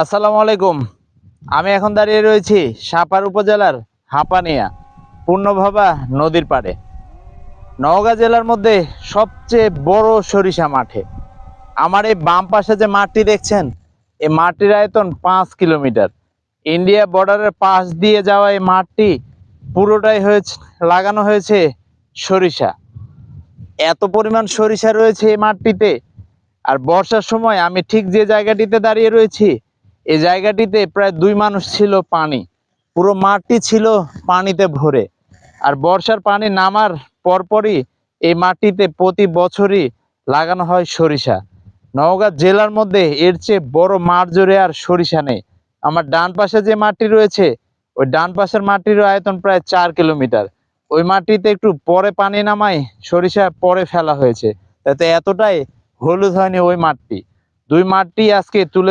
আসসালামু আলাইকুম। আমি এখন দাঁড়িয়ে রয়েছি সাপার উপজেলার হাঁপানিয়া, পূর্ণভাবা নদীর পাড়ে। নওগাঁ জেলার মধ্যে সবচেয়ে বড় সরিষা মাঠে। আমার এই বাম পাশে যে মাঠটি দেখছেন, এই মাঠটির আয়তন পাঁচ কিলোমিটার। ইন্ডিয়া বর্ডারের পাশ দিয়ে যাওয়া এই মাঠটি পুরোটাই হয়েছে, লাগানো হয়েছে সরিষা। এত পরিমাণ সরিষা রয়েছে এই মাঠটিতে, আর বর্ষার সময় আমি ঠিক যে জায়গাটিতে দাঁড়িয়ে রয়েছি এই জায়গাটিতে প্রায় দুই মানুষ ছিল পানি। পুরো মাঠটি ছিল পানিতে ভরে। আর বর্ষার পানি নামার পরপরই এই মাটিতে প্রতি বছরই লাগানো হয় সরিষা। নওগাঁ জেলার মধ্যে এর চেয়ে বড় মাঠ জুড়ে আর সরিষা নেই। আমার ডান পাশে যে মাটি রয়েছে, ওই ডান পাশের মাটির আয়তন প্রায় চার কিলোমিটার। ওই মাটিতে একটু পরে পানি নামাই সরিষা পরে ফেলা হয়েছে। তাতে এতটাই হলুদ হয়নি ওই মাঠটি। দুই মাঠটি আজকে তুলে